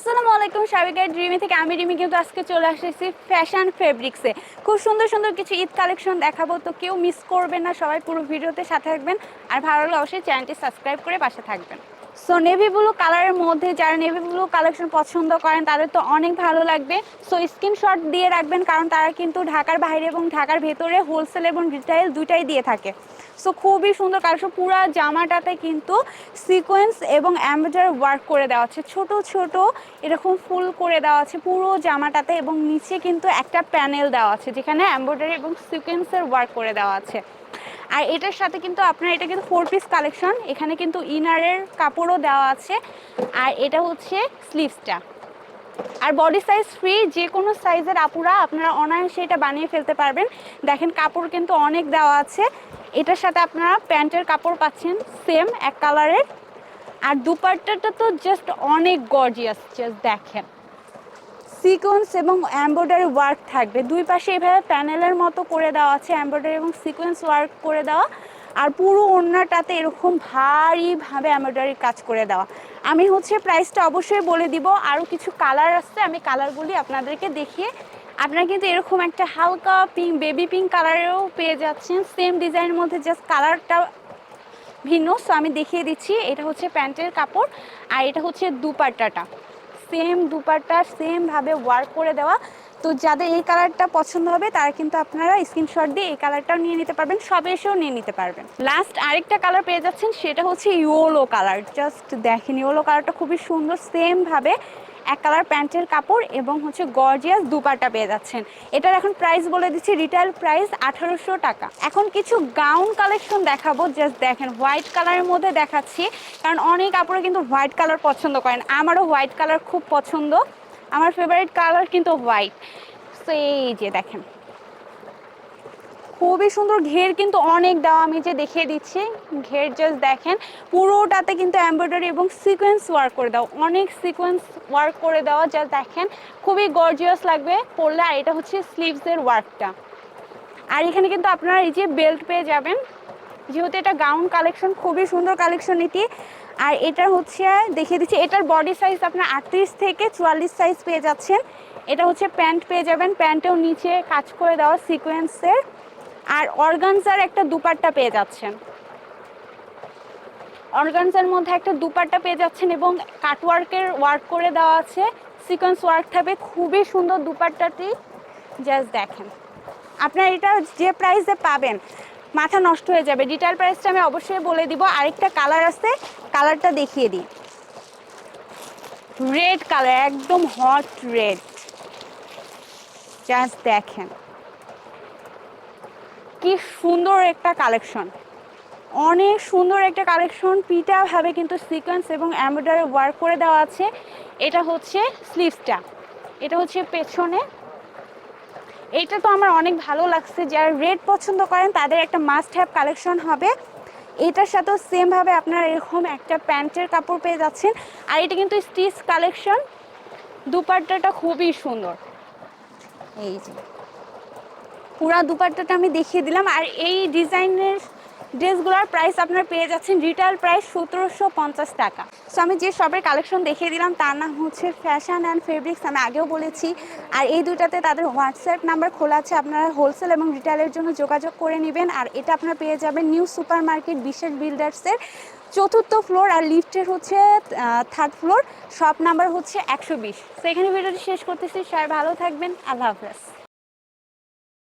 আসসালামু আলাইকুম সাবিকার ড্রিমি থেকে। আমি রিমি কিন্তু আজকে চলে আসেছি ফ্যাশন ফেব্রিক্সে খুব সুন্দর সুন্দর কিছু ঈদ কালেকশন দেখাবো, তো কেউ মিস করবেন না। সবাই পুরো ভিডিওতে সাথে থাকবেন। আর ভালো লাগলে অবশ্যই চ্যানেলটি সাবস্ক্রাইব করে পাশে থাকবেন। সো নেভি ব্লু কালারের মধ্যে যারা নেভি ব্লু কালেকশন পছন্দ করেন, তাদের তো অনেক ভালো লাগবে। সো স্ক্রিনশট দিয়ে রাখবেন, কারণ তারা কিন্তু ঢাকার বাইরে এবং ঢাকার ভেতরে হোলসেল এবং রিটেল দুইটাই দিয়ে থাকে। সো খুবই সুন্দর কালেকশন পুরো জামাটাতে কিন্তু সিকোয়েন্স এবং অ্যাম্বেজার ওয়ার্ক করে দেওয়া আছে। ছোট ছোট এরকম ফুল করে দেওয়া আছে পুরো জামাটাতে এবং নিচে কিন্তু একটা প্যানেল দেওয়া আছে, যেখানে এমব্রয়ডারি এবং সিকোয়েন্সের ওয়ার্ক করে দেওয়া আছে। আর এটার সাথে কিন্তু আপনার, এটা কিন্তু ফোর পিস কালেকশন এখানে কিন্তু ইনারের কাপড়ও দেওয়া আছে। আর এটা হচ্ছে স্লিভসটা আর বডি সাইজ ফ্রি যে কোনো সাইজের আপুরা আপনারা অনায়াসে এটা বানিয়ে ফেলতে পারবেন। দেখেন, কাপড় কিন্তু অনেক দেওয়া আছে। এটার সাথে আপনারা প্যান্টের কাপড় পাচ্ছেন সেম এক কালারের আর দুপাট্টাটা তো জাস্ট অনেক গর্জিয়াস জাস্ট দেখেন। সিকোয়েন্স এবং এমব্রয়ডারি ওয়ার্ক থাকবে। দুই পাশে এভাবে প্যানেলের মতো করে দেওয়া আছে এমব্রয়ডারি এবং সিকোয়েন্স ওয়ার্ক করে দেওয়া। আর পুরো ওড়নাটাতে এরকম ভারীভাবে এমব্রয়ডারি কাজ করে দেওয়া। আমি হচ্ছে প্রাইসটা অবশ্যই বলে দিব। আরও কিছু কালার আসছে আমি কালারগুলি আপনাদেরকে দেখিয়ে আপনারা কিন্তু এরকম একটা হালকা পিঙ্ক বেবি পিঙ্ক কালারেও পেয়ে যাচ্ছেন। সেম ডিজাইনের মধ্যে জাস্ট কালারটা ভিন্ন। সো আমি দেখিয়ে দিচ্ছি, এটা হচ্ছে প্যান্টের কাপড় আর এটা হচ্ছে দুপাট্টাটা। সেম দুপাটা সেমভাবে ওয়ার্ক করে দেওয়া। তো যাদের এই কালারটা পছন্দ হবে, তারা কিন্তু আপনারা স্ক্রিনশট দিয়ে এই কালারটাও নিয়ে নিতে পারবেন, সব এসেও নিয়ে নিতে পারবেন। লাস্ট আরেকটা কালার পেয়ে যাচ্ছেন, সেটা হচ্ছে ইয়োলো কালার জাস্ট দেখেন ইয়োলো কালারটা খুবই সুন্দর সেমভাবে এক কালার প্যান্টের কাপড় এবং হচ্ছে গর্জিয়াস দুপাটা পেয়ে যাচ্ছেন। এটার এখন প্রাইস বলে দিচ্ছি রিটেল প্রাইস আঠারোশো টাকা। এখন কিছু গাউন কালেকশন দেখাবো জাস্ট দেখেন হোয়াইট কালারের মধ্যে দেখাচ্ছি। কারণ অনেক কাপড়ে কিন্তু হোয়াইট কালার পছন্দ করেন। আমারও হোয়াইট কালার খুব পছন্দ। আমার ফেভারিট কালার কিন্তু হোয়াইট সো এই যে দেখেন। খুবই সুন্দর। ঘের কিন্তু অনেক দেওয়া আমি যে দেখিয়ে দিচ্ছি। ঘের জাস্ট দেখেন, পুরোটাতে কিন্তু এমব্রয়ডারি এবং সিকোয়েন্স ওয়ার্ক করে দেওয়া অনেক সিকোয়েন্স ওয়ার্ক করে দেওয়া জাস্ট দেখেন, খুবই গর্জিয়াস লাগবে পরলে। আর এটা হচ্ছে স্লিভসের ওয়ার্কটা আর এখানে কিন্তু আপনারা এই যে বেল্ট পেয়ে যাবেন। যেহেতু এটা গাউন কালেকশন খুবই সুন্দর কালেকশন এটি। আর এটা হচ্ছে, দেখিয়ে দিচ্ছি, এটার বডি সাইজ আপনার আটত্রিশ থেকে চুয়াল্লিশ সাইজ পেয়ে যাচ্ছেন। এটা হচ্ছে প্যান্ট পেয়ে যাবেন। প্যান্টেও নিচে কাজ করে দেওয়া সিকোয়েন্সের আর অর্গানজার একটা দুপাট্টা পেয়ে যাচ্ছেন। অর্গানজার মধ্যে একটা দুপাট্টা পেয়ে যাচ্ছেন এবং কাটওয়ার্কের ওয়ার্ক করে দেওয়া আছে। সিকোয়েন্স ওয়ার্ক থাকবে। খুবই সুন্দর দুপাট্টাটি। জাস্ট দেখেন। আপনার এটা যে প্রাইসে পাবেন, মাথা নষ্ট হয়ে যাবে। ডিটেল প্রাইসটা আমি অবশ্যই বলে দিব। আরেকটা কালার আছে, কালারটা দেখিয়ে দিই। রেড কালার একদম হট রেড জাস্ট দেখেন। কি সুন্দর একটা কালেকশন। অনেক সুন্দর একটা কালেকশন। পিটাভাবে কিন্তু সিকোয়েন্স এবং এমব্রয়ডারি ওয়ার্ক করে দেওয়া আছে। এটা হচ্ছে স্লিভসটা এটা হচ্ছে পেছনে। এটা তো আমার অনেক ভালো লাগছে। যারা রেড পছন্দ করেন, তাদের একটা মাস্ট হ্যাভ কালেকশন হবে। এটার সাথেও সেমভাবে আপনারা এরকম একটা প্যান্টের কাপড় পেয়ে যাচ্ছেন। আর এটা কিন্তু স্টিচ কালেকশন। দুপাট্টাটা খুবই সুন্দর। এই যে। পুরা দুপাট্টাটা আমি দেখিয়ে দিলাম। আর এই ডিজাইনের ড্রেসগুলোর প্রাইস আপনার পেয়ে যাচ্ছেন রিটেল প্রাইস সতেরোশো পঞ্চাশ টাকা। সো আমি যে সবের কালেকশন দেখিয়ে দিলাম, তার নাম হচ্ছে ফ্যাশন অ্যান্ড ফেব্রিক্স আমি আগেও বলেছি। আর এই দুইটাতে তাদের হোয়াটসঅ্যাপ নাম্বার খোলা আছে, আপনারা হোলসেল এবং রিটেলের জন্য যোগাযোগ করে নেবেন। আর এটা আপনারা পেয়ে যাবেন নিউ সুপার মার্কেট বিশেষ বিল্ডার্সের চতুর্থ ফ্লোর আর লিফটের হচ্ছে থার্ড ফ্লোর শপ নাম্বার হচ্ছে একশো বিশ। তো এখানে ভিডিওটি শেষ করতেছি। সবাই ভালো থাকবেন। আল্লাহ হাফেজ।